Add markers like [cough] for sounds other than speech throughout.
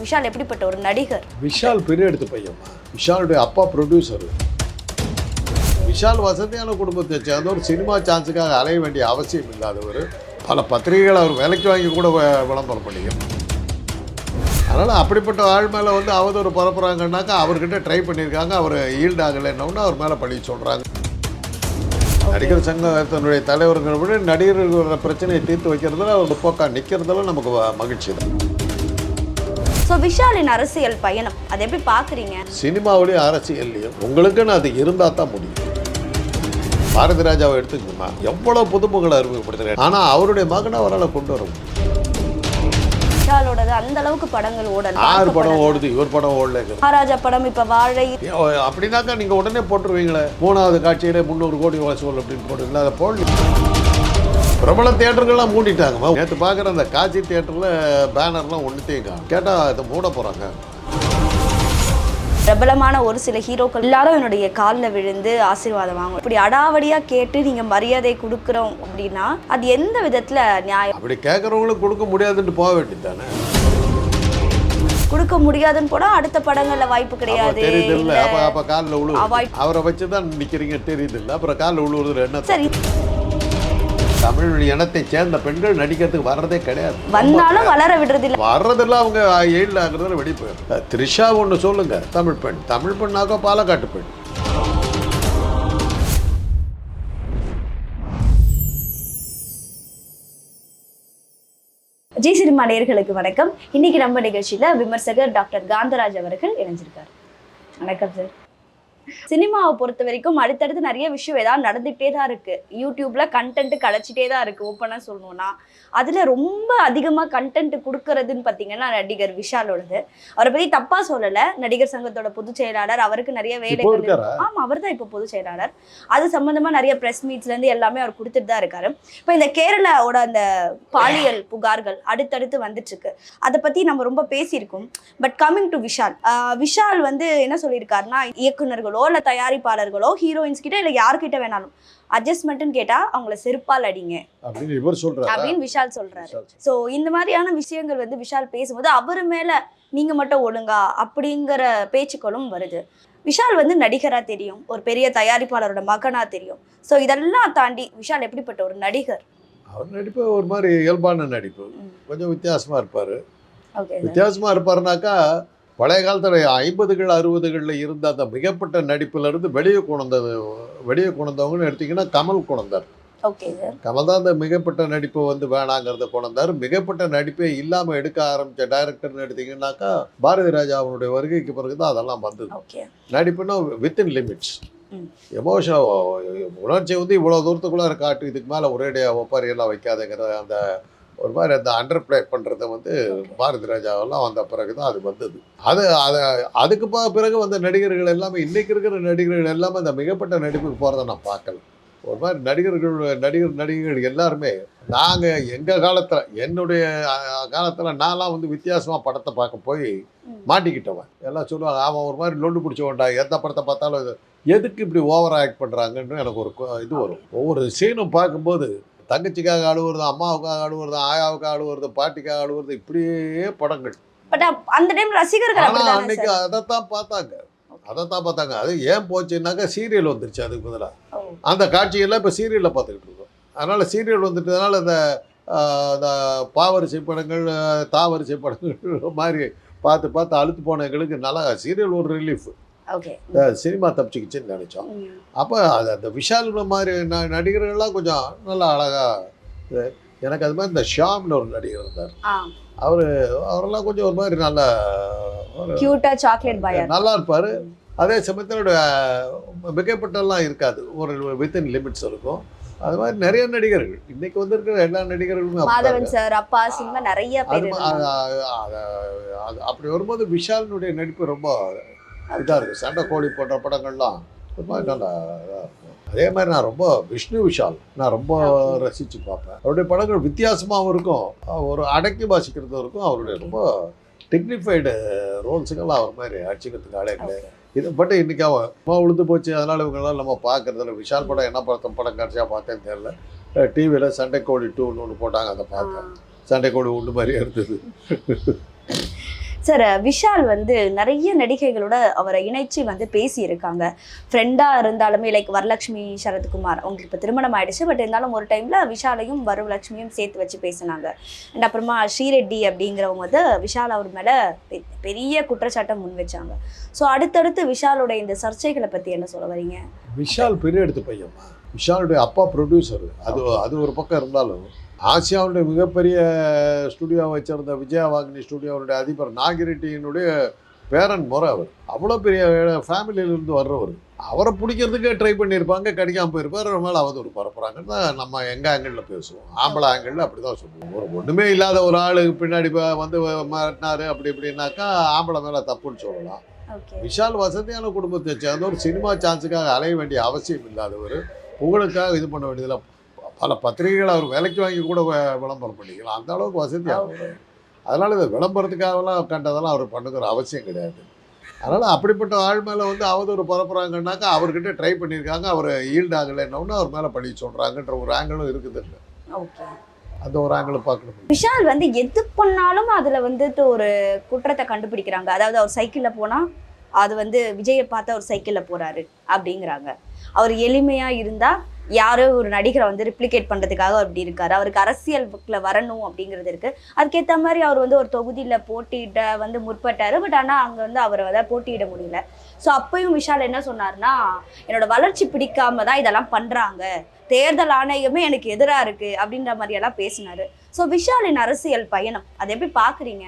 விஷால் எப்படிப்பட்ட ஒரு நடிகர்? விஷால் பெரிய எடுத்து பையன்மா. விஷாலுடைய அப்பா ப்ரொடியூசர் விஷால் வசதியான குடும்பத்தை சேர்ந்தவர் சினிமா சான்ஸுக்காக அலைய வேண்டிய அவசியம் இல்லாதவர் பல பத்திரிகைகள் அவர் விலைக்கு வாங்கி கூட விளம்பரம் பண்ணிக்கணும் அதனால் அப்படிப்பட்ட ஆள் மேலே வந்து அவதூறு பரப்புறாங்கன்னாக்கா அவர்கிட்ட ட்ரை பண்ணியிருக்காங்க அவர் ஈல்ட் ஆகலைன்னொன்னு அவர் மேலே பழி சொல்கிறாங்க நடிகர் சங்கத்தினுடைய தலைவர்கள் விட நடிகர்களோட பிரச்சனையை தீர்த்து வைக்கிறதுல அவர் போக்கா நிற்கிறதுல நமக்கு மகிழ்ச்சி தான். ஸோ விஷாலின் அரசியல் பயணம் அதை எப்படி பார்க்குறீங்க? சினிமாவிலையும் அரசியல்லையும் உங்களுக்குன்னு அது இருந்தால் தான் முடியும். பாரதி ராஜாவை எடுத்துக்கணுமா? எவ்வளோ புதுமுகளை அறிமுகப்படுத்துறாரு ஆனால் அவருடைய மகனை அவரால் கொண்டு வர விஷாலோடது அந்த அளவுக்கு படங்கள் ஓடல. ஆறு படம் ஓடுது இவர் படம் ஓடலைங்கிறது மகாராஜா படம் இப்ப வாழை. அப்படின்னாக்கா நீங்கள் உடனே போட்டுருவீங்களே. மூணாவது காட்சியில முந்நூறு கோடி வசூல் அப்படின்னு போட்டுருங்களா அதை போடல. பிரபல தியேட்டர்கள்லாம் மூடிட்டாங்கம்மா நேற்று பார்க்குற அந்த காட்சி தியேட்டரில் பேனர்லாம் ஒன்றுத்தையும் காணும். கேட்டால் அதை மூட போகிறாங்க பிரபலமான ஒரு சில ஹீரோக்கள் எல்லாரும் என்னுடைய காலில் விழுந்து ஆசீர்வாதம் வாங்கும் இப்படி அடாவடியா கேட்டு நீங்க மரியாதை கொடுக்குறோம் அப்படின்னா அது எந்த விதத்துல நியாயம்? அப்படி கேட்குறவங்களுக்கு கொடுக்க முடியாதுன்ட்டு போக வேண்டியது தானே கொடுக்க முடியாதுன்னு போனா அடுத்த படங்கள்ல வாய்ப்பு கிடையாது. தெரியுது இல்ல. அப்ப அப்ப காலில் விழு Avoid. அவரை வச்சு தான் நிக்கிறீங்க தெரியுது இல்ல அப்புறம் காலில் விழுவுறது என்ன சரி. தமிழ் இனத்தை சேர்ந்த பெண்கள் நடிக்கிறதுக்கு வர்றதே கிடையாது. வந்தாலும் வளர விடுறது இல்ல வர்றதெல்லாம் அவங்க ஏழில் ஆகுறதுல வெடி போயிடும் த்ரிஷா ஒன்று சொல்லுங்க தமிழ் பெண். தமிழ் பெண்ணாக்கா பாலக்காட்டு பெண். ஜி சினிமா நேயர்களுக்கு வணக்கம். இன்னைக்கு நம்ம நிகழ்ச்சியில விமர்சகர் டாக்டர் காந்தராஜ் அவர்கள் இணைஞ்சிருக்காரு. வணக்கம் சார். சினிமாவை பொறுத்த வரைக்கும் அடுத்தடுத்து நிறைய விஷயம் ஏதாவது நடந்துகிட்டே தான் இருக்கு. யூடியூப்ல கண்டென்ட் கிடைச்சிட்டே தான் இருக்கு. ஓப்பனா சொல்லணும்னா. அதுல ரொம்ப அதிகமா கண்டென்ட் கொடுக்கறதுன்னு பாத்தீங்கன்னா நடிகர் விஷாலோடது. அவரை பத்தி தப்பா சொல்லல. நடிகர் சங்கத்தோட பொதுச் செயலாளர் அவருக்கு நிறைய வேலைகள் இருக்காரா? ஆமா அவர் தான் இப்போ பொதுச் செயலாளர். அது சம்பந்தமா நிறைய பிரஸ் மீட்ஸ்ல இருந்து எல்லாமே அவர் கொடுத்துட்டு தான் இருக்காரு. இப்போ இந்த கேரளாவோட அந்த பாலியல் புகார்கள் அடுத்தடுத்து வந்துட்டு இருக்கு. அதை பத்தி நம்ம ரொம்ப பேசியிருக்கோம். But coming to Vishal Vishal வந்து என்ன சொல்லியிருக்காருன்னா இயக்குனர்களோ இல்ல தயாரிப்பாளர்களோ ஹீரோயின்ஸ் கிட்ட இல்ல யார்கிட்ட வேணாலும் அட்ஜஸ்ட்மெண்ட்னு கேட்டா அவங்கள செருப்பால் அடிங்க. அப்படின்னு இவர் சொல்றாரு? அப்படின்னு விஷால் சொல்றாரு. ஸோ இந்த மாதிரியான விஷயங்கள் வந்து விஷால் பேசும்போது அவர் மேல நீங்க மட்டும் ஒழுங்கா அப்படிங்கிற பேச்சுக்களும் வருது. விஷால் வந்து நடிகரா தெரியும் ஒரு பெரிய தயாரிப்பாளரோட மகனா தெரியும். ஸோ இதெல்லாம் தாண்டி விஷால் எப்படிப்பட்ட ஒரு நடிகர்? அவர் நடிப்பு ஒரு மாதிரி இயல்பான நடிப்பு. கொஞ்சம் வித்தியாசமா இருப்பாரு. ஓகே வித்தியாசமா இருப்பாருனாக்கா பழைய காலத்துல ஐம்பதுகள் அறுபதுகளில் இருந்த அந்த மிகப்பட்ட நடிப்புல இருந்து வெளியே கொண்டது வெளியே கொண்டவங்கன்னு எடுத்தீங்கன்னா கமல் கொண்டார் சார். கமல் தான் அந்த மிகப்பட்ட நடிப்பு வந்து வேணாங்கிறத கொண்டார் மிகப்பட்ட நடிப்பே இல்லாமல் எடுக்க ஆரம்பித்த டைரக்டர்னு எடுத்தீங்கன்னாக்கா பாரதி ராஜா அவனுடைய வருகைக்கு பிறகு தான் அதெல்லாம் வந்தது. நடிப்புன்னா வித்தின் லிமிட்ஸ். எமோஷன் உணர்ச்சி வந்து இவ்வளோ தூரத்துக்குள்ளார காட்டு இதுக்கு மேலே ஒரேடியாக ஒப்பாரி எல்லாம் வைக்காதங்கிற அந்த ஒரு மாதிரி அந்த அண்டர் ப்ளே பண்ணுறத வந்து பாரதி ராஜாவெல்லாம் வந்த பிறகு தான் அது வந்தது. அது அதை அதுக்கு பா பிறகு வந்த நடிகர்கள் எல்லாமே இன்றைக்கி இருக்கிற நடிகர்கள் எல்லாமே அந்த மிகப்பட்ட நடிப்புக்கு போகிறத நான் பார்க்கல. ஒரு மாதிரி நடிகர்கள் நடிகர் நடிகைகள் எல்லாருமே நாங்கள் எங்கள் காலத்தில் என்னுடைய காலத்தில் நான்லாம் வந்து வித்தியாசமாக படத்தை பார்க்க போய். மாட்டிக்கிட்டவன். எல்லாம் சொல்லுவாங்க அவன் ஒரு மாதிரி லொண்டு பிடிச்சவன்டா எந்த படத்தை பார்த்தாலும் எதுக்கு இப்படி ஓவர் ஆக்ட் பண்ணுறாங்கன்னு எனக்கு ஒரு இது வரும். ஒவ்வொரு சீனும் பார்க்கும்போது தங்கச்சிக்காக அழுவுறது அம்மாவுக்காக அழுவுறது ஆயாவுக்காக அழுவுறது பாட்டிக்காக அழுவுறது இப்படியே படங்கள். பட் அந்த டைம் ரசிகர்கள் ஆனால் அன்னைக்கு அதைத்தான் பார்த்தாங்க. அதைத்தான் பார்த்தாங்க. அது ஏன் போச்சுன்னாக்கா சீரியல் வந்துருச்சு அதுக்கு பதிலாக ஓ, அந்த காட்சியெல்லாம் இப்போ சீரியலில் பார்த்துக்கிட்டு இருக்கோம். அதனால் சீரியல் வந்துட்டதுனால இந்த ஆஹ், இந்த பாவரிசை படங்கள் தாவரிசை படங்கள் [laughs] மாதிரி பார்த்து பார்த்து அழுத்து போன எங்களுக்கு நல்லா சீரியல் ஒரு ரிலீஃப் சினிமா தப்பிச்சுக்கிச்சுன்னு நினச்சோம். அப்போ அது அந்த விஷால் மாதிரி ந நடிகர்கள்லாம் கொஞ்சம் நல்லா அழகாக எனக்கு அது மாதிரி இந்த ஷாம்னு ஒரு நடிகர் இருந்தார். அவர் அவரெல்லாம் கொஞ்சம் ஒரு மாதிரி நல்ல கியூட்டா சாக்லேட் பாயர் நல்லா இருப்பார். அதே சமயத்தில் மிகப்பட்டெல்லாம் இருக்காது. ஒரு வித்தின் லிமிட்ஸ் இருக்கும். அது மாதிரி நிறைய நடிகர்கள். இன்னைக்கு வந்திருக்கிற எல்லா நடிகர்களுமே மாதவன் சார் அப்பா சினிமா நிறைய அப்படி வரும்போது விஷாலினுடைய நடிப்பு ரொம்ப இதாக இருக்குது சண்டை கோழி போன்ற படங்கள்லாம் மாதிரி நல்லா இருக்கும். அதே மாதிரி நான் ரொம்ப விஷ்ணு விஷால் நான் ரொம்ப. ரசித்து பார்ப்பேன். அவருடைய படங்கள் வித்தியாசமாகவும் இருக்கும். ஒரு அடக்கி வாசிக்கிறதும் இருக்கும். அவருடைய ரொம்ப டிக்னிஃபைடு ரோல்ஸுக்கெல்லாம் அவர் மாதிரி அடிச்சுக்கிறதுக்கு ஆளே கிடையாது. இது பட் இன்னைக்கு அவன் அம்மா உழுது போச்சு. அதனால இவங்கெல்லாம் நம்ம பார்க்கறதில்ல. விஷால் படம் என்ன படத்தை படம் கடைசியாக பார்த்தேன்னு தெரியல. டிவியில் சண்டை கோழி டூன்னு ஒன்று போட்டாங்க. அதை பார்த்தேன். சண்டை கோழி ஒன்று மாதிரியே இருந்தது. [laughs] சார் விஷால் வந்து நிறைய நடிகைகளோட அவரை இணைச்சு வந்து பேசியிருக்காங்க. ஃப்ரெண்டாக இருந்தாலுமே லைக் வரலட்சுமி சரத்குமார் அவங்களுக்கு இப்போ திருமணம் ஆயிடுச்சு. பட் இருந்தாலும் ஒரு டைம்ல விஷாலையும் வரலட்சுமியும் சேர்த்து வச்சு பேசினாங்க. அண்ட் அப்புறமா ஸ்ரீரெட்டி அப்படிங்கிறவங்க வந்து விஷால் அவர் மேலே பெ- பெரிய குற்றச்சாட்டை முன் வச்சாங்க. ஸோ அடுத்தடுத்து விஷாலோட இந்த சர்ச்சைகளை பற்றி என்ன சொல்ல வரீங்க விஷால் பெரிய எடுத்து பையன் விஷாலுடைய அப்பா ப்ரொடியூசர் அது அது ஒரு பக்கம் இருந்தாலும் ஆசியாவுடைய மிகப்பெரிய ஸ்டுடியோ வச்சிருந்த விஜயா வாகினி ஸ்டுடியோவுடைய அதிபர் நாகிரெட்டியினுடைய பேரன் முறை அவர். அவ்வளோ பெரிய ஃபேமிலியிலேருந்து வர்றவர். அவரை பிடிக்கிறதுக்கே ட்ரை பண்ணியிருப்பாங்க கிடைக்காம போயிருப்பார் அவர் மேலே அவதூறு பரப்புறாங்கன்னு தான் நம்ம எங்கள் ஆங்கிளில் பேசுவோம். ஆம்பளை ஆங்கிளில் அப்படி தான் சொல்லுவோம். ஒரு ஒன்றுமே இல்லாத ஒரு ஆளுக்கு பின்னாடி வந்து மாட்டினாரு அப்படி இப்படின்னாக்கா ஆம்பளை மேலே தப்புன்னு சொல்லலாம். விஷால் வசதியான குடும்பத்தை சேர்ந்த ஒரு சினிமா சான்ஸுக்காக அலைய வேண்டிய அவசியம் இல்லாதவர் புகழுக்காக இது பண்ண வேண்டியதில் பல பத்திரிகைகள் அவர் விலைக்கு வாங்கி கூட விளம்பரம் பண்ணிக்கலாம். அந்த அளவுக்கு வசதியானவர் அதனால் இந்த விளம்பரத்துக்காகலாம் கண்டதெல்லாம் அவர் பண்ணுங்கிற அவசியம் கிடையாது. அதனால் அப்படிப்பட்ட ஆள் மேலே வந்து அவதூறு பரப்புறாங்கன்னாக்கா அவர்கிட்ட ட்ரை பண்ணியிருக்காங்க. அவர் ஈல்ட் ஆகலைன்னொன்னு அவர் மேலே பழி சொல்கிறாங்கன்ற ஒரு ஆங்கிளும் இருக்குது ஓகே. அந்த ஒரு ஆங்கிளும் பார்க்கணும். விஷால் வந்து எது பண்ணாலும் அதுல வந்துட்டு ஒரு குற்றத்தை கண்டுபிடிக்கிறாங்க. அதாவது அவர் சைக்கிள்ல போனா அது வந்து விஜயை பார்த்து அவர் சைக்கிள்ல போறாரு அப்படிங்கிறாங்க. அவர் எளிமையா இருந்தா யாரோ ஒரு நடிகரை வந்து ரிப்ளிகேட் பண்றதுக்காக அப்படி இருக்காரு. அவருக்கு அரசியல் புக்ல வரணும் அப்படிங்கிறது இருக்கு. அதுக்கேத்த மாதிரி அவர் வந்து ஒரு தொகுதியில போட்டியிட வந்து முற்பட்டாரு. பட் ஆனா அங்க வந்து அவரை வந்து போட்டியிட முடியல. ஸோ அப்பயும் விஷால் என்ன சொன்னாருன்னா என்னோட வளர்ச்சி பிடிக்காம தான் இதெல்லாம் பண்றாங்க. தேர்தல் ஆணையமே எனக்கு எதிரா இருக்கு. அப்படின்ற மாதிரி எல்லாம் பேசினாரு. ஸோ விஷாலின் அரசியல் பயணம் அதை எப்படி பாக்குறீங்க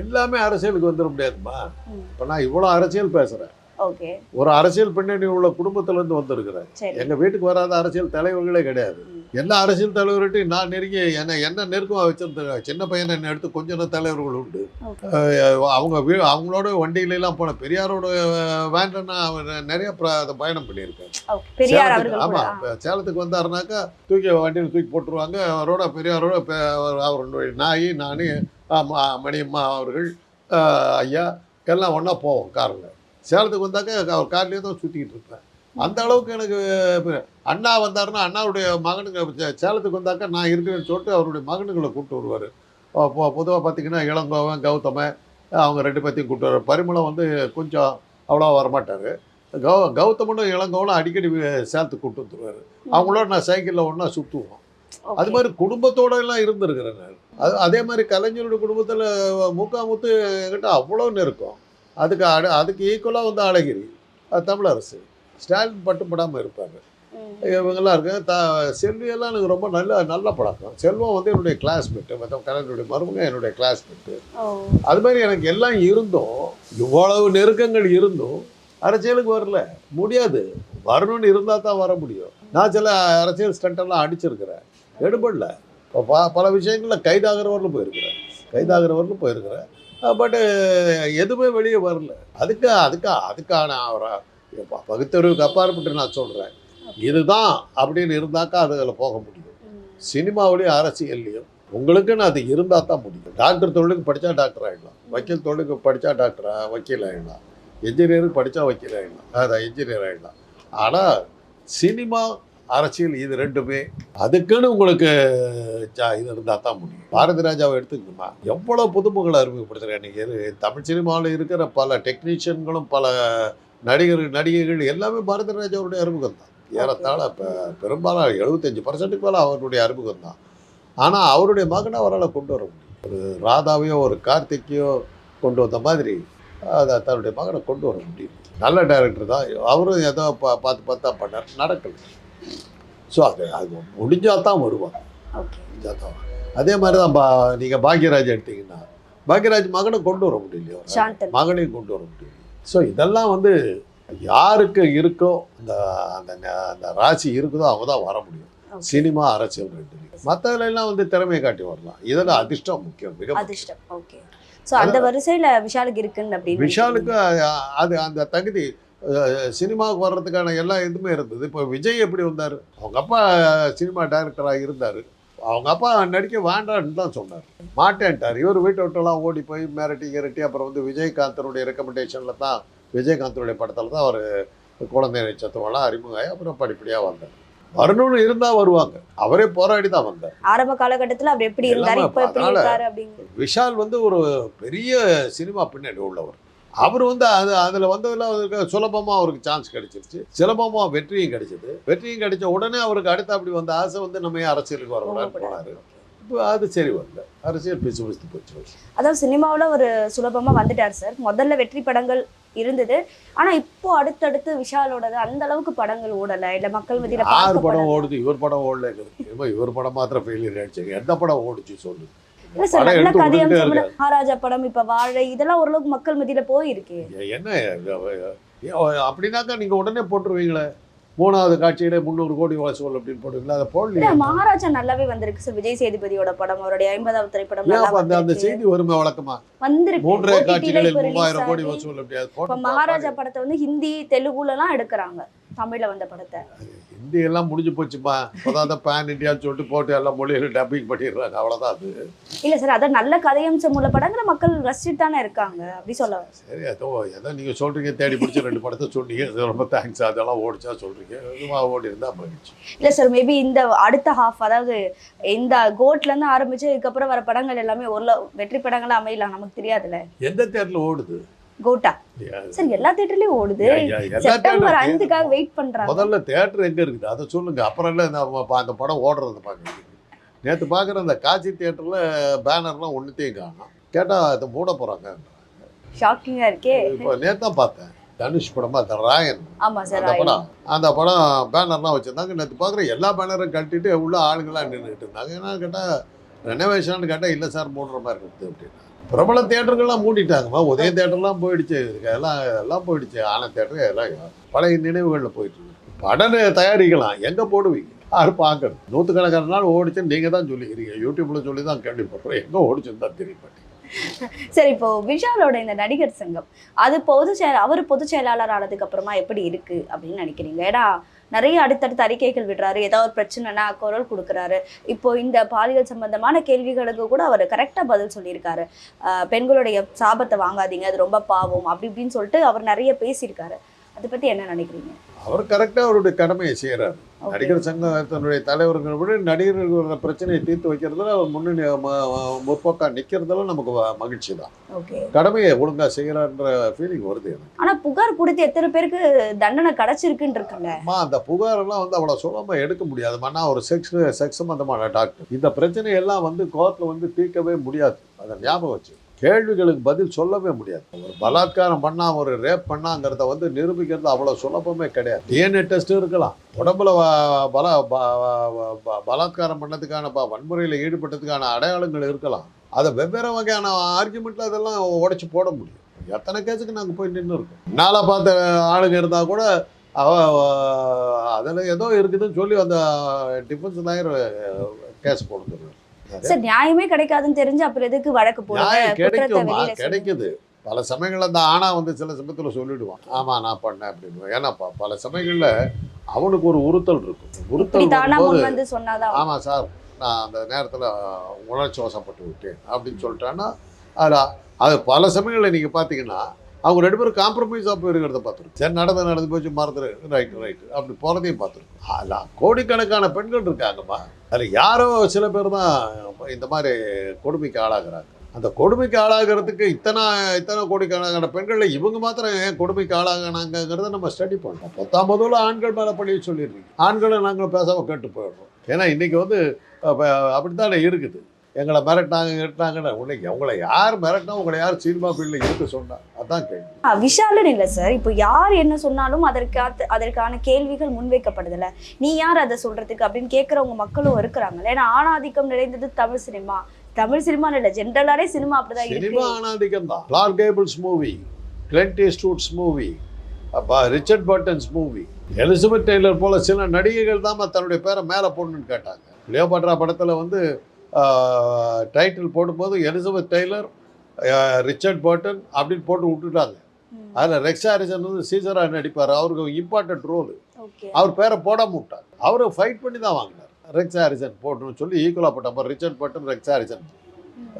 எல்லாமே அரசியலுக்கு வந்துட முடியாதுமா. இப்போ நான் இவ்வளோ அரசியல் பேசுகிறேன் ஒரு அரசியல் பின்னணி உள்ள குடும்பத்திலேருந்து வந்திருக்கிறேன் சரி. எங்கள் வீட்டுக்கு வராத அரசியல் தலைவர்களே கிடையாது. எல்லா அரசியல் தலைவர்கிட்டையும் நான் நெருங்கி என்ன என்ன நெருக்கமாக வச்சிருந்த சின்ன பையனை என்ன எடுத்து கொஞ்ச நேரம் தலைவர்கள் உண்டு. அவங்க வீ அவங்களோட வண்டியில எல்லாம் போன பெரியாரோட வேண்டனா நிறைய பிர- அதை பயணம் பண்ணியிருக்கேன் பெரியார் சேலத்துக்கு- வந்தாருனாக்கா தூக்கி வண்டியில் தூக்கி போட்டுருவாங்க. அவரோட பெரியாரோட அவருடைய நாய் நான் மணியம்மா அவர்கள் ஐயா எல்லாம் ஒன்றா போவோம் காரில். சேலத்துக்கு வந்தாக்க அவர் கார்லேயே தான் சுற்றிக்கிட்டு இருப்பேன் அந்த அளவுக்கு எனக்கு அண்ணா வந்தாருன்னா அண்ணாவுடைய மகனுங்க சேலத்துக்கு வந்தாக்கா நான் இருக்கிறேன்னு சொல்லிட்டு அவருடைய மகனுங்களை கூப்பிட்டு வருவார். பொதுவாக பார்த்தீங்கன்னா இளங்கோவன் கௌதமன் அவங்க ரெண்டு பேர்த்தையும் கூப்பிட்டு வருவார். பரிமளம் வந்து கொஞ்சம் அவ்வளோ வரமாட்டார். கௌ கௌதமனும் இளங்கோவனும் அடிக்கடி சேலத்துக்கு கூப்பிட்டு வந்துருவார். அவங்களோட நான் சைக்கிளில் ஒன்றா சுற்றுவோம். அது மாதிரி குடும்பத்தோட எல்லாம் இருந்திருக்கிறேன் அது அதே மாதிரி கலைஞருடைய குடும்பத்தில் முக்காமுத்து என்கிட்ட அவ்வளோ நெருக்கம். அதுக்கு அடு அதுக்கு ஈக்குவலாக வந்து அழகிரி. அது தமிழரசு. ஸ்டாலின் பட்டுப்படாமல் இருப்பார். ம். இவங்கெல்லாம் இருக்கு த செல்வியெல்லாம் எனக்கு ரொம்ப நல்ல நல்ல பழக்கம். செல்வம் வந்து என்னுடைய கிளாஸ்மேட்டு மற்ற கலைஞருடைய மருமக என்னுடைய கிளாஸ்மேட்டு அது மாதிரி எனக்கு எல்லாம் இருந்தும் இவ்வளவு நெருக்கங்கள் இருந்தும் அரசியலுக்கு வரல. முடியாது. வரணும்னு இருந்தால் தான் வர முடியும். நான் சில அரசியல் ஸ்டண்டெல்லாம் அடிச்சிருக்கிறேன். எடுபடல. இப்போ ப பல விஷயங்களில் கைதாகிறவர்களும் போயிருக்கிறேன். கைதாகிறவர்களும் போயிருக்கிறேன். பட்டு எதுவுமே வெளியே வரல. அதுக்கு அதுக்கு அதுக்கான பகுத்தறிவுக்கு அப்பாற்பட்டு நான் சொல்கிறேன் இதுதான் அப்படின்னு இருந்தாக்கா அதில் போக முடியும். சினிமாவிலையும் அரசியல்லையும் உங்களுக்குன்னு அது இருந்தால் தான் முடியும். டாக்டர் தொழிலுக்கு படித்தா டாக்டர் ஆகிடலாம் வக்கீல் தொழிலுக்கு படித்தா டாக்டர் வக்கீல் ஆகிடலாம் இன்ஜினியருக்கு படித்தா வக்கீல் ஆகிடலாம் அதான் இன்ஜினியர் ஆகிடலாம் ஆனால் சினிமா அரசியல் இது ரெண்டுமே. அதுக்குன்னு உங்களுக்கு இது இருந்தால் தான் முடியும். பாரதி ராஜாவை எடுத்துக்கணுமா? எவ்வளோ புதுமுகளை அறிமுகப்படுத்துகிறேன் நீங்கள் தமிழ் சினிமாவில் இருக்கிற பல டெக்னீஷியன்களும் பல நடிகர்கள் நடிகைகள் எல்லாமே பாரதி ராஜாவுடைய அறிமுகம் தான் ஏறத்தாழ இப்போ பெரும்பாலும் எழுபத்தஞ்சு பர்சன்ட்டுக்கு மேலே அவருடைய அறிமுகம் தான் ஆனால் அவருடைய மகனை அவரால் கொண்டு வர முடியும். ஒரு ராதாவையோ ஒரு கார்த்திக்கையோ கொண்டு வந்த மாதிரி அதை தன்னுடைய மகனை கொண்டு வர முடியும். நல்ல டைரக்டர் தான். அவரும் ஏதோ பா பார்த்து பார்த்தா பண்ணார். நடக்கல. ஸோ அது அது முடிஞ்சால் தான் ஓகே. முடிஞ்சால் தான் அதே மாதிரி தான் பா நீங்கள் பாக்யராஜ் எடுத்தீங்கன்னா பாக்யராஜ் மகனை கொண்டு வர முடியலையோ? மகனையும் கொண்டு வர முடியும் ஸோ இதெல்லாம் வந்து யாருக்கு இருக்கோ அந்த அந்த அந்த ராசி இருக்குதோ அவங்க தான் வர முடியும். சினிமா அரசியல் ரெண்டு மற்றதுல எல்லாம் வந்து திறமையை காட்டி வரலாம். இதில் அதிர்ஷ்டம் முக்கியம் மிக. அதிர்ஷ்டம். ஓகே. ஸோ அந்த வரிசையில விஷாலுக்கு இருக்குன்னு அப்படின்னு விஷாலுக்கு அது அந்த தகுதி சினிமாவுக்கு வர்றதுக்கான எல்லா இதுவுமே இருந்தது. இப்போ விஜய் எப்படி வந்தார்? அவங்க அப்பா சினிமா டைரக்டராக இருந்தார். அவங்க அப்பா நடிக்க வேண்டான்னு தான் சொன்னார். மாட்டேன்ட்டார். இவர் வீட்டை விட்டெல்லாம் ஓடி போய் மிரட்டி கிரட்டி அப்புறம் வந்து விஜயகாந்தனுடைய ரெக்கமெண்டேஷனில் தான் விஜயகாந்தனுடைய படத்தில் தான் அவர் குழந்தை நட்சத்திரம்லாம் அறிமுகமாகி அப்புறம் படிப்படியாக வந்தார். வரணும்னு இருந்தா வருவாங்க. அவரே போராடி தான் வந்தார். ஆரம்ப காலகட்டத்துல அவர் எப்படி இருந்தாரு இப்ப விஷால் வந்து ஒரு பெரிய சினிமா பின்னணி உள்ளவர். அவர் வந்து அது அதில் வந்ததில் அவருக்கு சுலபமாக அவருக்கு சான்ஸ் கிடைச்சிருச்சு. சுலபமாக வெற்றியும் கிடைச்சது. வெற்றியும் கிடைச்ச உடனே அவருக்கு அடுத்து அப்படி வந்த ஆசை வந்து நம்ம ஏன் அரசியலுக்கு வரக்கூடாதுன்னு போனார். இப்போ அது சரி வரல. அரசியல் பிசு பிடித்து போச்சு. அதாவது சினிமாவுல ஒரு சுலபமா வந்துட்டார் சார். முதல்ல வெற்றி படங்கள் இருந்தது. ஆனா இப்போ அடுத்தடுத்து விஷாலோடது அந்த அளவுக்கு படங்கள் ஓடல. இல்ல மக்கள் மத்தியில யார் படம். ஓடுது? இவர் படம் ஓடலைங்கிறது இவர் படம் மாத்திரம் ஃபெயிலியர் ஆயிடுச்சு எந்த படம் ஓடுச்சு சொல்லு? இல்ல சார் நல்ல மகாராஜா படம் இப்ப வாழை இதெல்லாம் ஓரளவுக்கு மக்கள் மத்தியில போயிருக்கு என்ன அப்படின்னாக்கா நீங்கள் உடனே போட்டுருவீங்களே மூணாவது காட்சியிலே முந்நூறு கோடி வசூல் அப்படின்னு போடுவீங்களா? அதை போடலையே. மகாராஜா நல்லாவே வந்திருக்கு சார் விஜய் சேதுபதியோட படம் அவருடைய ஐம்பதாவது திரைப்படம் அந்த. செய்தி வருமே வழக்கமா? வந்திருக்கு. மூன்றே காட்சிகளில் மூவாயிரம் கோடி வசூல் இப்ப மகாராஜா படத்தை வந்து ஹிந்தி தெலுங்குல எல்லாம் எடுக்கிறாங்க தமிழ்ல வந்த படத்தை. ஹிந்தி எல்லாம் முடிஞ்சு போச்சுமா இப்போதான் பேன் இந்தியான்னு சொல்லிட்டு போட்டு எல்லாம் மொழியில டப்பிங் பண்ணிடுறாங்க. அவ்வளோதான் அது. இல்ல சார் அதான் நல்ல கதையம்சம் உள்ள படங்களை மக்கள் ரசிச்சுட்டு தானே இருக்காங்க அப்படி சொல்ல. சரி ஏதோ ஏதோ நீங்கள் சொல்கிறீங்க தேடி பிடிச்ச ரெண்டு படத்தை சொன்னீங்க. ரொம்ப தேங்க்ஸ் அதெல்லாம் ஓடிச்சா இதுமா ஓடி இருந்தால் போயிடுச்சு இல்ல சார் மேபி இந்த அடுத்த ஹாஃப் அதாவது இந்த கோட்ல இருந்து ஆரம்பிச்சு இதுக்கப்புறம் வர படங்கள் எல்லாமே ஒரு வெற்றி படங்களா அமையலாம் நமக்கு தெரியாதுல்ல. எந்த தேட்டரில் ஓடுது? கோட்டா. சார் எல்லா தேட்டர்லயும் ஓடுது. செப்டம்பர் ஐந்துக்காக வெயிட் பண்றாங்க. முதல்ல தேட்டர் எங்கே இருக்குது? அதை சொல்லுங்க. அப்புறம் இல்லை அந்த படம் ஓடுறது பார்க்குறீங்க நேற்று பார்க்குற அந்த காட்சி தேட்டரில் பேனர்லாம் ஒன்றுத்தையும் காணும். கேட்டால் அதை மூட போகிறாங்க ஷாக்கிங்கா இருக்கே. இப்போ நேற்று தான் பார்த்தேன். தனுஷ் படமா அந்த ராயன். அந்த படம். அந்த படம் பேனர்லாம் வச்சுருந்தாங்க. நேற்று பார்க்குற எல்லா பேனரும் கட்டிட்டு உள்ள ஆளுங்களாம் நின்றுட்டு இருந்தாங்க. என்ன கேட்டால் ரெனோவேஷன் கேட்டால் இல்லை சார் மூடுற மாதிரி இருக்குது அப்படின்னா. பிரபல தேட்டர்கள்லாம் மூடிட்டாங்கம்மா. உதய தேட்டர்லாம் போயிடுச்சு. எல்லாம் எல்லாம் போயிடுச்சு. ஆனந்த் தேட்டர் எல்லாம் பழைய நினைவுகளில் போயிட்டு படம் தயாரிக்கலாம். எங்கே போடுவீங்க? யார் பார்க்கணும் நூற்றுக்கணக்கான நாள் ஓடிச்சுன்னு நீங்கள் தான் சொல்லிக்கிறீங்க யூடியூப்பில் சொல்லி தான் கேள்விப்படுறோம். எங்கே ஓடிச்சுன்னு தான் தெரிய மாட்டேங்குது சரி இப்போ விஷாலோட இந்த நடிகர் சங்கம் அது பொதுச் செயல் அவர் பொதுச் செயலாளர் ஆனதுக்கு அப்புறமா எப்படி இருக்கு அப்படின்னு நினைக்கிறீங்க? ஏன்னா நிறைய அடுத்தடுத்த அறிக்கைகள் விடுறாரு ஏதாவது ஒரு பிரச்சனைனா குரல் கொடுக்குறாரு. இப்போ இந்த பாலியல் சம்பந்தமான கேள்விகளுக்கு கூட அவர் கரெக்டாக பதில் சொல்லியிருக்காரு. ஆஹ் பெண்களுடைய சாபத்தை வாங்காதீங்க அது ரொம்ப பாவம் அப்படி இப்படின்னு சொல்லிட்டு அவர் நிறைய பேசியிருக்காரு. அதை பத்தி என்ன நினைக்கிறீங்க? அவர் கரெக்டாக அவருடைய கடமையை செய்கிறார். நடிகர் சங்கத்தினுடைய தலைவர்கள் விட நடிகர்கள் பிரச்சனையை தீர்த்து வைக்கிறதுல அவர் முன்னணி முற்போக்கா நிற்கிறதுல நமக்கு மகிழ்ச்சி தான் கடமையை ஒழுங்கா செய்கிறான்ற ஃபீலிங் வருது எனக்கு. ஆனா புகார் கொடுத்து எத்தனை பேருக்கு தண்டனை கிடைச்சிருக்குன்னு இருக்குல்ல அம்மா அந்த புகாரெல்லாம் வந்து அவ்வளோ சுலபமாக எடுக்க முடியாது. மண்ணா ஒரு செக்ஸ் செக்ஸ் சம்மந்தமான டாக்டர் இந்த பிரச்சனையெல்லாம் வந்து கோர்ட்டில் வந்து தீர்க்கவே முடியாது. அதை ஞாபகம் வச்சு கேள்விகளுக்கு பதில் சொல்லவே முடியாது. ஒரு பலாத்காரம் பண்ணா ஒரு ரேப் பண்ணாங்கிறத வந்து நிரூபிக்கிறது அவ்வளோ சுலபமே கிடையாது. டிஎன்ஏ டெஸ்ட் இருக்கலாம். உடம்புல பல ப- ப- பலாத்காரம் பண்ணதுக்கான ப- வன்முறையில் ஈடுபட்டதுக்கான அடையாளங்கள் இருக்கலாம். அதை வெவ்வேறு வகையான ஆர்குமெண்ட்டில் அதெல்லாம் உடச்சி போட முடியும். எத்தனை கேஸுக்கு நாங்கள் போய் நின்று இருக்கோம்? நாளாக பார்த்த ஆளுங்க இருந்தால் கூட அவ அதில் ஏதோ இருக்குதுன்னு சொல்லி அந்த டிஃபென்ஸ் லாயர் கேஸ் போடுறது சார் நியாயமே கிடைக்காதுன்னு தெரிஞ்சு அப்புறம் எதுக்கு வழக்கு சொல்லுங்க. கிடைக்குது. பல சமயங்கள்ல அந்த ஆணா வந்து சில சமயத்தில் சொல்லிடுவான் ஆமா நான் பண்ணேன் அப்படின்னு. ஏன்னா பல சமயங்கள்ல அவனுக்கு ஒரு உறுத்தல் இருக்கும். உறுத்தல் தானா வரும்போது முன் வந்து சொன்னாதான் ஆமா சார் நான் அந்த நேரத்துல உணர்ச்சி வசப்பட்டு விட்டேன் அப்படின்னு சொல்லிட்டான்னா அதில் அது பல சமயங்களில் நீங்க பார்த்தீங்கன்னா அவங்க ரெண்டு பேரும் காம்ப்ரமைஸாக போயிருக்கிறத பார்த்துருக்கோம். சரி நடந்து நடந்து போச்சு மறந்துரு. ரைட்டு ரைட்டு அப்படி போகிறதையும் பார்த்துருக்கோம். அதில் கோடிக்கணக்கான பெண்கள் இருக்காங்கம்மா. அதில் யாரோ சில பேர் தான் இந்த மாதிரி கொடுமைக்கு ஆளாகிறாங்க. அந்த கொடுமைக்கு ஆளாகிறதுக்கு இத்தனை இத்தனை கோடிக்கணக்கான பெண்களில் இவங்க மாத்திரம் ஏன் கொடுமைக்கு ஆளாகினாங்கிறத நம்ம ஸ்டடி பண்ணுறோம் பத்தாம் முதல்ல ஆண்கள் மேலே பழிய சொல்லிடுறீங்க ஆண்களை நாங்கள் பேசாமல் கேட்டு போயிடுறோம். ஏன்னா இன்றைக்கி வந்து அப்படித்தானே இருக்குது. எங்களை மிரட்டினாங்க மிரட்டினாங்கன்னு உன்னைக்கு உங்களை யார் மிரட்டினா உங்களை யார் சினிமா ஃபீல்டில் இருக்க சொன்னா? அதான் கேள்வி. ஆ, விஷாலுன்னு இல்லை சார். இப்போ யார் என்ன சொன்னாலும் அதற்கான அதற்கான கேள்விகள் முன்வைக்கப்படுதுல்ல. நீ யார் அதை சொல்றதுக்கு அப்படின்னு கேட்குறவங்க மக்களும் இருக்கிறாங்க ஏன்னா ஆணாதிக்கம் நிறைந்தது தமிழ் சினிமா. தமிழ் சினிமான்னு இல்லை ஜென்ரலாலே சினிமா அப்படிதான் சினிமா இருக்கு ஆனாதிக்கம் தான். கிளார்க் கேபிள்ஸ் மூவி கிளென்டி ஸ்டூட்ஸ் மூவி அப்போ Richard Burton's movie Elizabeth Taylor போல சில நடிகைகள் தான் தன்னுடைய பேரை மேலே போடணும்னு கேட்டாங்க. லியோபாட்ரா படத்தில் வந்து டைட்டில் போடும்போது எலிசபெத் டெய்லர் ரிச்சர்ட் பர்டன் அப்படின்னு போட்டு விட்டுட்டாங்க. அதில் ரெக்ஸ் ஹாரிசன் வந்து சீசராக நடிப்பார். அவருக்கு இம்பார்ட்டன்ட் ரோல் அவர் பேரை போடாம விட்டார் அவரை ஃபைட் பண்ணி தான் வாங்கினார். ரெக்ஸ் ஹாரிசன் போட்டுன்னு சொல்லி ஈக்குவலாக போட்டார் ரிச்சர்ட் பட்டன் ரெக்ஸ் ஹாரிசன்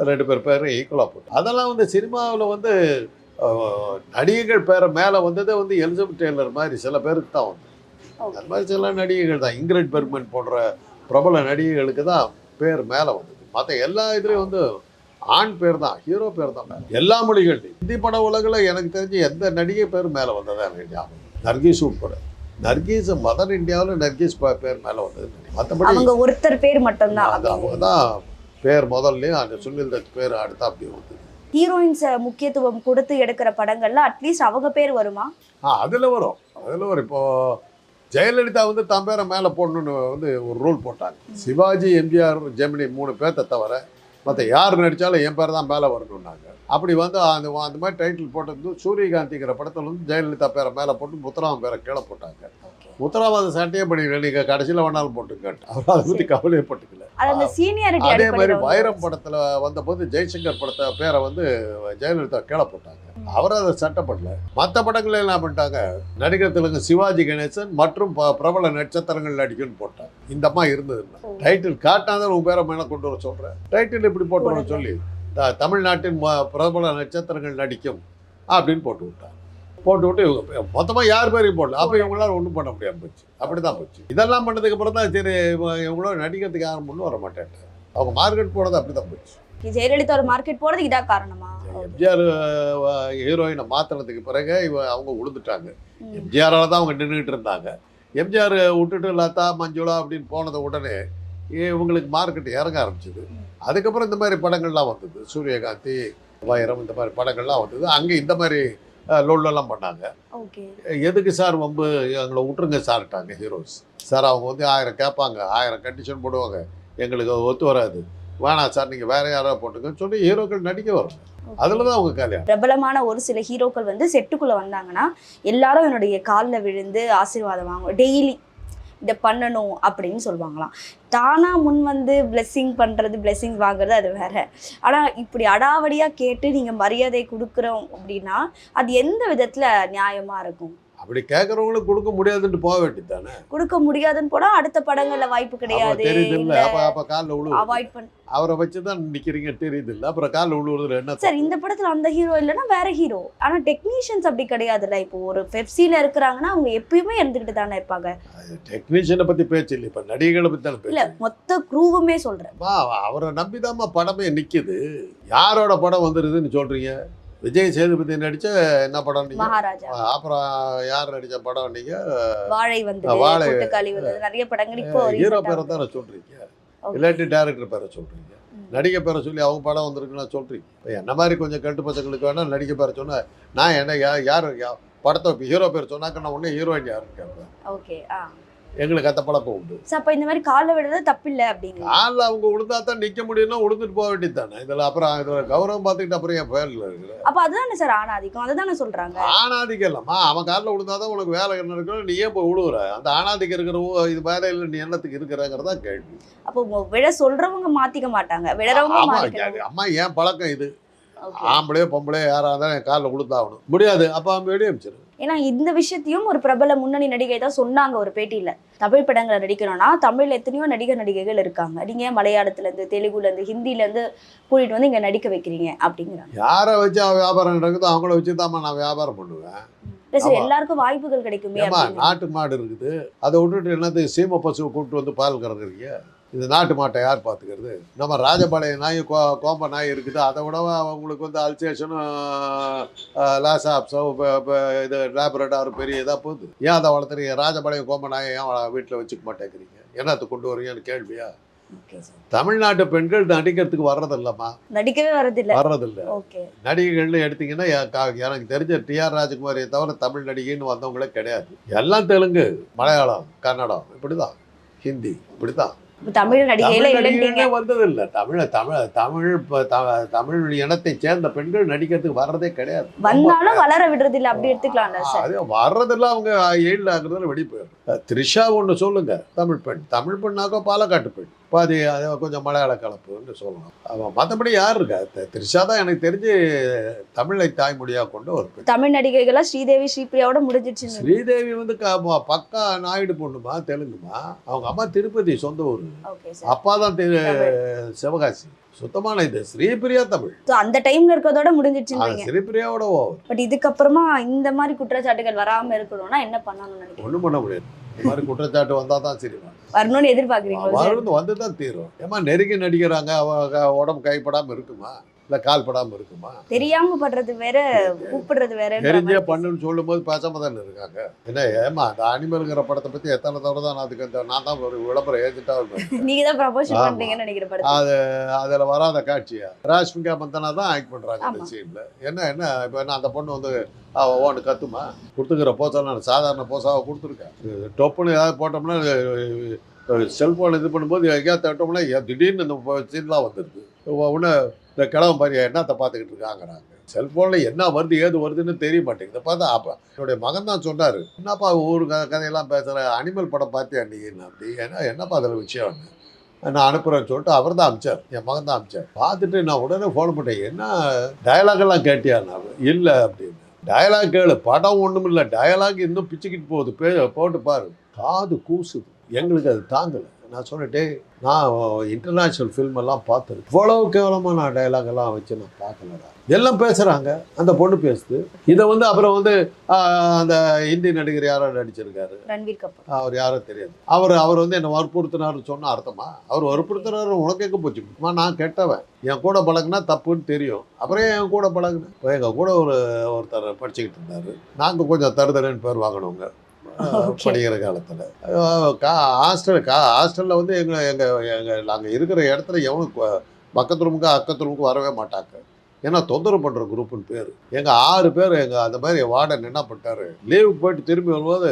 ரெண்டு பேர் பேரும் ஈக்குவலாக போட்டு அதெல்லாம் வந்து சினிமாவில் வந்து அஹ், நடிகைகள் பேரை மேலே வந்ததே வந்து எலிசபெத் டெய்லர் மாதிரி சில பேருக்கு தான் வந்து. அந்த மாதிரி சில நடிகைகள் தான். இங்கிரிட் பெர்மன் போன்ற பிரபல நடிகைகளுக்கு தான் பேர் மேலே வந்தது. மற்ற எல்லா இதுலேயும் வந்து ஆண் பேர் தான் ஹீரோ பேர் தான். எல்லா மொழிகள்லையும் ஹிந்தி பட உலகில் எனக்கு தெரிஞ்சு எந்த நடிகை பேர் மேலே வந்ததா எனக்கு ஞாபகம் நர்கீஸ் உட்பட நர்கீஸ் மதர் இந்தியாவில் நர்கீஸ் பேர் மேலே வந்தது மற்றபடி அவங்க ஒருத்தர் பேர் மட்டும்தான் அது அவங்க தான் பேர் முதல்லையும் அந்த சுனில் தத் பேர் அடுத்தா அப்படி வந்தது. ஹீரோயின்ஸ் முக்கியத்துவம் கொடுத்து எடுக்கிற படங்கள்ல அட்லீஸ்ட் அவங்க பேர் வருமா? ஆ அதில் வரும். அதில் வரும். இப்போ ஜெயலலிதா வந்து தன் பேரை மேலே போடணுன்னு வந்து ஒரு ரூல் போட்டாங்க. சிவாஜி எம்ஜிஆர் ஜெமினி மூணு பேர்த்த தவிர மற்ற யார் நடித்தாலும் என் பேர் தான் மேலே வரணுன்னாங்க அப்படி வந்து அந்த அந்த மாதிரி டைட்டில் போட்டது சூரியகாந்திங்கிற படத்தில் வந்து ஜெயலலிதா பேரை மேலே போட்டு முத்துராமன் பேரை கீழே போட்டாங்க. முத்துராமன் அதை சட்டையே பண்ணிக்கல நீங்கள் கடைசியில் வேணாலும் போட்டுங்க அவர் அதை பற்றி கவலையப்பட்டுக்கல அந்த சீனியாரிட்டி அதே மாதிரி வைரம் படத்துல வந்தபோது ஜெய்சங்கர் படத்தை பேரை வந்து ஜெயலலிதா கீழே போட்டாங்க. அவர் அதை சட்டப்படல மற்ற படங்கள்ல என்ன பண்ணிட்டாங்க? நடிகர் தெலுங்கு சிவாஜி கணேசன் மற்றும் பிரபல நட்சத்திரங்கள் நடிக்கும்னு போட்டாங்க. இந்த அம்மா இருந்ததுன்னா டைட்டில் காட்டாத உன் பேரை மேலே கொண்டு வர சொல்றேன் டைட்டில் இப்படி போட்டு சொல்லி தமிழ்நாட்டின் பிரபல நட்சத்திரங்கள் நடிக்கும் அப்படின்னு போட்டு விட்டாங்க. போட்டு விட்டு இவங்க மொத்தமாக யார் பேரையும் போடல. அப்போ இவங்களால ஒன்றும் பண்ண முடியாம போச்சு. அப்படி தான் போச்சு. இதெல்லாம் பண்ணதுக்கு அப்புறம் தான் சரி இவ- இவங்களோட நடிக்கிறதுக்கு யாரும் முன்னும் வர மாட்டேன்ட்டு. அவங்க மார்க்கெட் போனது அப்படி தான் போச்சு. ஜெயலலிதா ஒரு மார்க்கெட் போறதுக்கு இதா காரணமா? எம்ஜிஆர் ஹீரோயினை மாற்றினதுக்கு பிறகு இவ அவங்க உளுந்துட்டாங்க ம். எம்ஜிஆரால தான் அவங்க நின்றுக்கிட்டு இருந்தாங்க. எம்ஜிஆர் விட்டுட்டு லதா மஞ்சுளா அப்படின்னு போனது உடனே இவங்களுக்கு மார்க்கெட் இறங்க ஆரம்பிச்சது. அதுக்கப்புறம் இந்த மாதிரி படங்கள்லாம் வந்தது. சூரியகாந்தி வைரம் இந்த மாதிரி படங்கள்லாம் வந்தது. அங்கே இந்த மாதிரி லொல்லெல்லாம் பண்ணாங்க. ஓகே. எதுக்கு சார் வம்பு? எங்களை விட்டுருங்க சார்ட்டாங்க ஹீரோஸ் சார் அவங்க வந்து ஆயிரம் கேட்பாங்க. ஆயிரம் கண்டிஷன் போடுவாங்க. எங்களுக்கு ஒத்து வராது. வேணாம் சார் நீங்கள் வேற யாராவது போட்டுங்கன்னு சொல்லி ஹீரோக்கள் நடிக்க வரும் அதில் தான் அவங்க கல்யாணம். பிரபலமான ஒரு சில ஹீரோக்கள் வந்து செட்டுக்குள்ள வந்தாங்கன்னா எல்லாரும் என்னுடைய காலில் விழுந்து ஆசீர்வாதம் வாங்குவோம் டெய்லி இதை பண்ணணும் அப்படின்னு சொல்லுவாங்களாம். தானாக முன் வந்து பிளெஸ்ஸிங் பண்ணுறது பிளெஸ்ஸிங் வாங்குறது அது வேற. ஆனால் இப்படி அடாவடியாக கேட்டு நீங்கள் மரியாதை கொடுக்குறோம் அப்படின்னா அது எந்த விதத்தில் நியாயமாக இருக்கும்? அப்படி கேட்குறவங்களுக்கு கொடுக்க முடியாதுன்ட்டு போக வேண்டியது தானே கொடுக்க முடியாதுன்னு போனா அடுத்த படங்கள்ல வாய்ப்பு கிடையாது. தெரியுது இல்லை. அப்போ அப்போ காலில் விழுவு அவாய்ட் பண்ண அவரை வச்சு தான் நிற்கிறீங்க தெரியுது இல்லை அப்புறம் காலில் விழுவுறதுல என்ன சார் இந்த படத்துல அந்த ஹீரோ இல்லைன்னா வேற ஹீரோ ஆனா டெக்னீஷியன்ஸ் அப்படி கிடையாதுல்ல. இப்போ ஒரு பெப்சில இருக்கிறாங்கன்னா அவங்க எப்பயுமே இருந்துகிட்டு தானே இருப்பாங்க. டெக்னீஷியனை பற்றி பேச்சு இல்லை. இப்போ நடிகைகளை பற்றி தானே இல்ல மொத்த குரூவுமே அம்மா, அவரை நம்பிதாம்மா படமே நிக்குது. யாரோட படம் வந்துருதுன்னு சொல்றீங்க? விஜய் சேதுபதி நடிச்ச என்ன படம் நீங்க? அப்புறம் யார் நடிச்ச படம் நீங்க? வாழை வந்து வாழை. நிறைய படங்கள் இப்போ ஹீரோ பேரை தானே சொல்றீங்க. இல்லாட்டி டேரக்டர் பேரை சொல்றீங்க. ம். நடிகை பேரை சொல்லி அவங்க படம் வந்திருக்குன்னா சொல்றீங்க. இப்போ என்ன மாதிரி கொஞ்சம் கட்டு பசங்களுக்கு வேணா நடிகை பேரை சொன்னா நான் என்ன யார் படத்தை ஹீரோ பேர் சொன்னாக்க நான் உடனே ஹீரோயின் யாருன்னு கேட்பேன். ஓகே ஆ. எங்களுக்கு அந்த பழக்கம் உண்டு. அப்ப இந்த மாதிரி கால்ல விடுறது தப்பில்ல அப்படிங்க காலில் அவங்க உளுந்தா தான் நிற்க முடியும்னா உளுந்துட்டு போக வேண்டியது தானே இதில் அப்புறம் இதில் கௌரவம் பார்த்துக்கிட்டு அப்புறம் என் பேரில் இருக்கிற அப்ப அதுதானே சார் ஆணாதிக்கம்? அதுதானே சொல்றாங்க. ஆணாதிக்கம் இல்லம்மா. அவன் காலில் விழுந்தாதான் உனக்கு வேலை என்ன இருக்கணும் நீ ஏன் போய் விழுவுற அந்த ஆணாதிக்கம் இருக்கிற இது வேலை இல்லை நீ என்னத்துக்கு இருக்கிறங்கிறதா கேள்வி. அப்போ விழ சொல்றவங்க மாத்திக்க மாட்டாங்க. விழறவங்க அம்மா ஏன் பழக்கம் இது. ஆம்பளையோ பொம்பளையோ யாரா இருந்தாலும் என் காலில் விழுந்தாகணும் முடியாது. அப்போ அவன் வெளியே அமைச்சிரு. ஏன்னா இந்த விஷயத்தையும் ஒரு பிரபல முன்னணி நடிகை தான் சொன்னாங்க ஒரு பேட்டியில. தமிழ் படங்களை நடிக்கணும்னா தமிழ்ல எத்தனையோ நடிகர் நடிகைகள் இருக்காங்க. நீங்க மலையாளத்துல இருந்து தெலுங்குல இருந்து ஹிந்தில இருந்து கூட்டிட்டு வந்து இங்க நடிக்க வைக்கிறீங்க? அப்படிங்கிறாங்க. யாரை வச்சு வியாபாரம் நடக்குதோ அவங்கள வச்சு நான் வியாபாரம் பண்ணுவேன். எல்லாருக்கும் வாய்ப்புகள் கிடைக்குமே நாட்டு மாடு இருக்குது. அதை விட்டுட்டு என்னது சீம பசுவை கூப்பிட்டு வந்து பால் கறக்குறீங்க? இந்த நாட்டு மாட்டை யார் பார்த்துக்கிறது? நம்ம ராஜபாளைய நாய் கோ கோம்ப நாய் இருக்குது. அதை விட உங்களுக்கு வந்து அல்சேஷனும் லாசாப்ஸோ இது லேபரேட்டார் பெரிய இதாக போகுது. ஏன் அதை வளர்த்துறீங்க? ராஜபாளையம் கோம்ப நாயை ஏன் வீட்டில் வச்சுக்க மாட்டேங்கிறீங்க? என்னத்தை கொண்டு வரீங்கன்னு கேள்வியா? தமிழ்நாட்டு பெண்கள் நடிக்கிறதுக்கு வர்றதில்லம்மா. நடிக்கவே வரதில்ல வர்றதில்ல. ஓகே. நடிகைகள்னு எடுத்தீங்கன்னா எனக்கு தெரிஞ்ச டிஆர் ராஜகுமாரியை தவிர தமிழ் நடிகைன்னு வந்தவங்களே கிடையாது. எல்லாம் தெலுங்கு மலையாளம் கன்னடம் இப்படிதான். ஹிந்தி இப்படிதான். இப்ப தமிழ் நடிகையில நடிகைகளே வந்தது இல்லை தமிழ் தமிழ் தமிழ் தமிழ் இனத்தை சேர்ந்த பெண்கள் நடிக்கிறதுக்கு வர்றதே கிடையாது. வந்தாலும் வளர விடுறது இல்ல அப்படி எடுத்துக்கலாம்ல ஆ, சார் அது வர்றதெல்லாம் அவங்க ஏழில் ஆகுறதுல வெளியே போயிடும். த்ரிஷா ஒன்று சொல்லுங்க. தமிழ் பெண் தமிழ் பெண்ணாக்கோ பாலக்காட்டு பெண். பாதி அது கொஞ்சம் மலையாள கலப்புன்னு சொல்லலாம் அவன் மற்றபடி யார் இருக்கா? த்ரிஷா தான் எனக்கு தெரிஞ்சு தமிழை தாய்மொழியாக கொண்ட ஒரு தமிழ் நடிகைகளா ஸ்ரீதேவி ஸ்ரீபிரியாவோட முடிஞ்சிருச்சு ஸ்ரீதேவி வந்து பக்கா நாயுடு பொண்ணுமா தெலுங்குமா? அவங்க அம்மா திருப்பதி சொந்த ஊர். அப்பா தான் திரு- சிவகாசி. சுத்தமான இது ஸ்ரீபிரியா தமிழ். அந்த டைம்ல இருக்கிறதோட முடிஞ்சிருச்சுன்றீங்க ஸ்ரீபிரியாவோட ஓவர். பட் இதுக்கப்புறமா இந்த மாதிரி குற்றச்சாட்டுகள் வராம இருக்கணும்னா என்ன பண்ணணும்னு நினைக்கிறீங்க? ஒன்றும் பண்ண முடியாது. இந்த மாதிரி குற்றச்சாட்டு வந்தால் தான் சினிமா வரணும்னு எதிர்பார்க்குறீங்களா? சார் வருந்து வந்து தான் தீரும். ஏமா நெருங்கி நடிக்கிறாங்க அவங்க உடம்பு கைப்படாமல் இருக்குமா? இல்லை கால் படாமல் இருக்குமா? தெரியாம படுறது வேற கூப்பிடுறது வேற தெரிஞ்சே பண்ணுன்னு சொல்லும்போது பேசாம தானே இருக்காங்க. என்ன ஏமா அந்த அனிமலுங்கிற படத்தை பற்றி எத்தனை தடவை தான் அதுக்கு இந்த- நான் தான் ஒரு விளம்பரம் ஏஜென்ட்டாக இருப்பேன் [laughs] நீங்க தான் ப்ரமோஷன் ஆமா. பண்றீங்கன்னு நினைக்கிற படத்தை. அது அதில் வராத காட்சியா? ராஷ்மிகா மந்தனா தான் ஆக்ட் பண்ணுறாங்க அந்த. சீனில் என்ன என்ன இப்போ என்ன அந்த பொண்ணு வந்து ஓன்னு கத்துமா? கொடுத்துக்கிற போசா நான் சாதாரண போசாவை கொடுத்துருக்கேன். டொப்புன்னு ஏதாவது போட்டோம்னா செல்ஃபோன் இது பண்ணும்போது எங்கேயா தட்டோம்னா திடீர்னு இந்த சீன்லாம் வந்துடுது உடனே இந்த கிழவன் பாரு என்னத்தை பார்த்துக்கிட்டு இருக்காங்கிறாங்க. செல்ஃபோனில் என்ன வருது ஏது வருதுன்னு தெரிய மாட்டேங்குது. பார்த்தா அப்போ என்னுடைய மகன் தான் சொன்னார் என்னப்பா ஊர் க கதையெல்லாம் பேசுகிற அனிமல் படம் பார்த்தியா நீ? அப்படி ஏன்னா என்னப்பா அதில் விஷயம்னு நான் அனுப்புகிறேன்னு சொல்லிட்டு அவர் தான் அமிச்சார் என் மகன் தான் அமிச்சார். பார்த்துட்டு நான் உடனே ஃபோன் பண்ணேன் என்ன டயலாகெல்லாம் கேட்டியா? நான் இல்லை அப்படின்னு. டயலாக் கேளு படம் ஒன்றும் இல்லை டயலாக் இன்னும் பிச்சுக்கிட்டு போகுது பே போட்டு பாரு. காது கூசுது எங்களுக்கு அது தாங்கலை. நான் சொன்னேன் "டேய், நான் இன்டர்நேஷ்னல் ஃபில்ம் எல்லாம் பார்த்துருக்கேன் இவ்வளவு கேவலமாக நான் டயலாக் எல்லாம் வச்சு நான் பார்க்கலடா. எல்லாம் பேசுகிறாங்க அந்த பொண்ணு பேசுது. இதை வந்து அப்புறம் வந்து அந்த இந்தி நடிகர் யாரோ நடிச்சிருக்காரு. ரன்வீர் கபூர். அவர் யாரோ தெரியாது. அவர் அவர் வந்து என்னை வற்புறுத்தினார்னு சொன்ன அர்த்தமா? அவர் வற்புறுத்தினார் உனக்கு எங்கே போச்சு? நான் கெட்டவன். என் கூட பழகுனா தப்புன்னு தெரியும். அப்புறம் என் கூட பழகுனேன் எங்கள் கூட ஒரு ஒருத்தர் படிச்சுக்கிட்டு இருந்தார். நாங்கள் கொஞ்சம் தருதரன்னு பேர் வாங்கினவங்க. படிக்கிற காலத்தில். கா ஹாஸ்டல் கா ஹாஸ்டலில் வந்து எங்கள் எங்கள் எங்கள் நாங்கள் இருக்கிற இடத்துல எவனும் பக்கத்து ரூமுக்கு அக்கத்து ரூமுக்கு வரவே மாட்டாங்க. ஏன்னா தொந்தரவு பண்ணுற குரூப்புன்னு பேர். எங்கள் ஆறு பேர் எங்கள் அந்த மாதிரி வார்டன் என்ன பண்ணிட்டாரு? லீவுக்கு போயிட்டு திரும்பி வரும்போது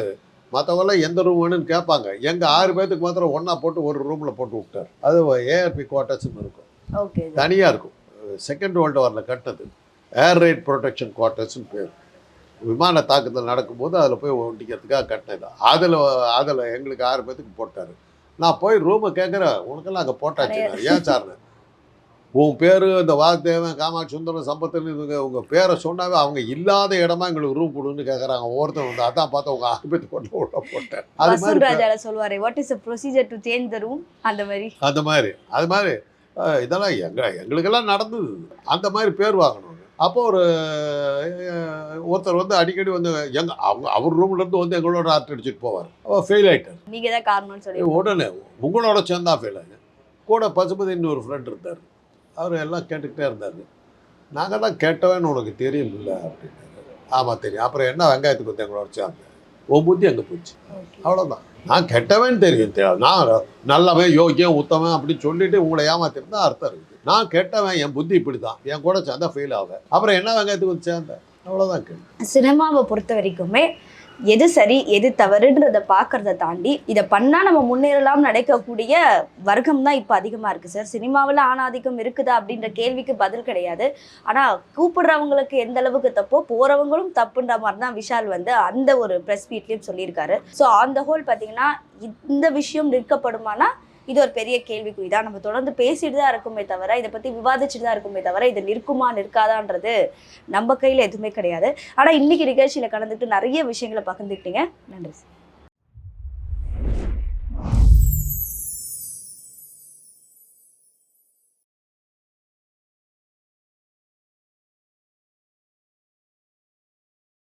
மற்றவங்களாம் எந்த ரூம் வேணும்னு கேட்பாங்க. எங்கள் ஆறு பேர்த்துக்கு மாத்திரம் ஒன்றா போட்டு ஒரு ரூமில் போட்டு விட்டார். அது ஏஆர்பி குவார்ட்டர்ஸ்னு இருக்கும். தனியாக இருக்கும். செகண்ட் வேர்ல்டு வாரில் கட்டினது ஏர் ரைட் ப்ரொடெக்ஷன் குவார்ட்டர்ஸ்னு பேர். விமான தாக்குதல் நடக்கும்போது அதில் போய் ஒட்டிக்கிறதுக்காக கட்டினது அதில் அதில் எங்களுக்கு ஆறு பேர்த்துக்கு போட்டார். நான் போய் ரூமை கேட்குறேன் உனக்கெல்லாம் அங்கே போட்டாச்சு ஏன் சார்னு? உன் பேர் இந்த வாசுதேவன் காமாட்சி சுந்தரம் சம்பத்துன்னு இதுங்க உங்கள் பேரை சொன்னாவே அவங்க இல்லாத இடமா எங்களுக்கு ரூம் கொடுன்னு கேட்குறாங்க ஒவ்வொருத்தர் வந்து அதான் பார்த்தா உங்கள் பேர்த்து போட்டு உள்ள போட்டேன் அது மாதிரி சொல்லுவாரு what is procedure to change the room அந்த மாதிரி. அந்த மாதிரி. அது மாதிரி இதெல்லாம் எங்க எங்களுக்கெல்லாம் நடந்தது. அந்த மாதிரி பேர் வாங்கணும். அப்போ ஒரு ஒருத்தர் வந்து அடிக்கடி வந்து எங்க அவங்க அவர் ரூம்ல இருந்து வந்து எங்களோட ஆர்ட் அடிச்சுட்டு போவார். அவர் ஃபெயில் ஆயிட்டார். நீங்க தான் காரணம்னு சொல்லி. உடனே உங்களோட சேர்ந்தா ஃபெயில் ஆகி கூட பசுபதினு ஒரு ஃப்ரெண்ட் இருந்தார். அவர் எல்லாம் கேட்டுக்கிட்டே இருந்தார். நாங்கள் தான் கேட்டவன்னு உனக்கு தெரியும் இல்லை அப்படின்னாரு. ஆமாம் தெரியும். அப்புறம் என்ன வெங்காயத்துக்கு வந்து எங்களோட சேர்ந்தேன் உன் புத்தி அங்கே போச்சு. அவ்வளோதான் நான் கெட்டவன் தெரியும். நான் நல்லவன் யோக்கியம் உத்தமன் அப்படின்னு சொல்லிட்டு உங்களை ஏமாத்திருந்தா அர்த்தம் இருக்குது நான் கெட்டவன் என் புத்தி இப்படி தான் என் கூட சேர்ந்தா ஃபெயில் ஆவேன். அப்புறம் என்ன வெங்காயத்துக்கு வந்து சேர்ந்தேன்? அவ்வளோதான் கேள்வி. சினிமாவை பொறுத்த வரைக்குமே எது சரி எது தவறுன்றத பார்க்கறத தாண்டி இதை பண்ணா நம்ம முன்னேறலாம் நடக்கக்கூடிய வர்க்கம் தான் இப்போ அதிகமாக இருக்கு சார். சினிமாவில் ஆணாதிக்கம் இருக்குதா அப்படின்ற கேள்விக்கு பதில் கிடையாது. ஆனால் கூப்பிடுறவங்களுக்கு எந்த அளவுக்கு தப்போ போகிறவங்களும் தப்புன்ற மாதிரி தான் விஷால் வந்து அந்த ஒரு ப்ரெஸ் மீட்லேயும் சொல்லியிருக்காரு. ஸோ ஆன் த ஹோல் பார்த்தீங்கன்னா இந்த விஷயம் நிற்கப்படுமானா இது ஒரு பெரிய கேள்விக்குறி தான் நம்ம தொடர்ந்து பேசிட்டு தான் இருக்குமே தவிர இதை பற்றி விவாதிச்சுட்டு தான் இருக்குமே தவிர இது நிற்குமா நிற்காதான்றது நம்ம கையில் எதுவுமே கிடையாது. ஆனால் இன்னைக்கு நிகழ்ச்சியில் கலந்துட்டு நிறைய விஷயங்களை பகிர்ந்துக்கிட்டீங்க. நன்றி